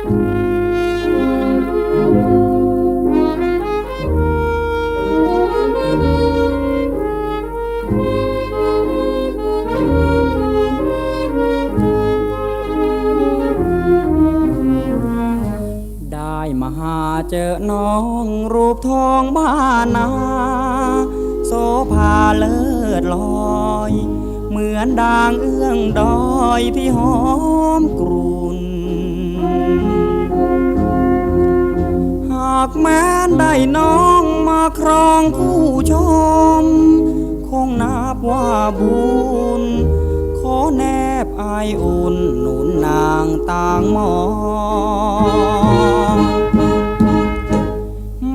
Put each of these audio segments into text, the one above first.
ได้มาหาเจอน้องรูปทองบ้านนาโซภาเลิศลอย เหมือนด่างเอื้องดอยที่หอมกรุ่ นหากแม้นได้น้องมาครองคู่ชม คงนับว่าบุญ ขอแนบอายอุ่นหนุนนางต่างมอง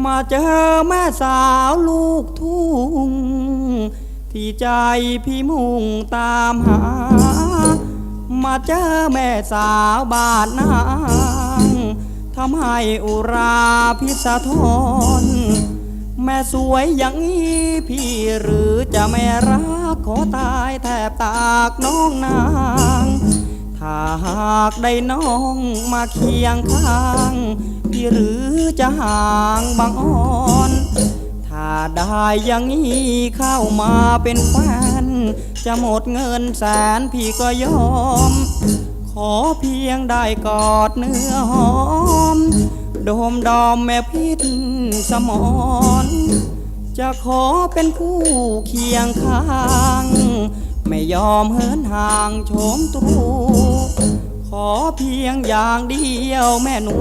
มาเจอแม่สาวลูกทุ่ง ที่ใจพี่มุ่งตามหา มาเจอแม่สาวบาดนาง ทำให้อุราพิสะทนแม่สวยอย่างนี้พี่หรือจะไม่รักขอตายแทบตากน้องนาง ถ้าหากได้น้องมาเคียงข้าง พี่หรือจะห่างบางอ่อน ถ้าได้อย่างนี้เข้ามาเป็นแฟน จะหมดเงินแสนพี่ก็ยอม ขอเพียงได้กอดเนื้อหอม โดมดอมแม่พิษสมอนจะขอเป็นผู้เคียงข้าง ไม่ยอมเหินห่างโฉมตรู ขอเพียงอย่างเดียวแม่หนู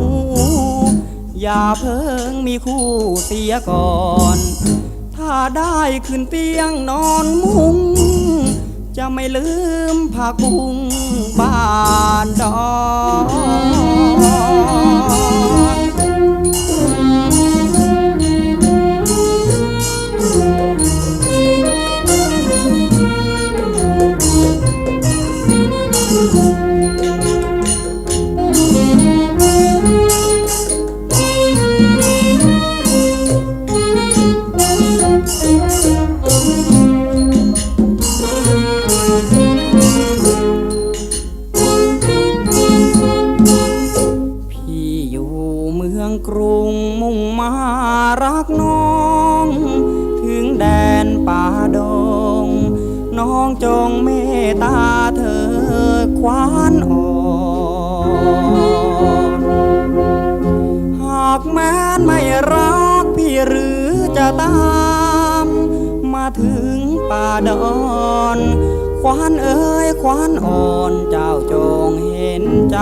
อย่าเพิ่งมีคู่เสียก่อน ถ้าได้ขึ้นเตียงนอนมุง จะไม่ลืมผักบุ้ง บ้านดอ กรุงมุ่งมารักน้อง ถึงแดนป่าดง น้องจงเมตตาเธอควานอ่อนหากแม้นไม่รักพี่หรือจะตาม มาถึงป่าดอนควานเอ้ยควานอ่อนเจ้าจงเห็นใจ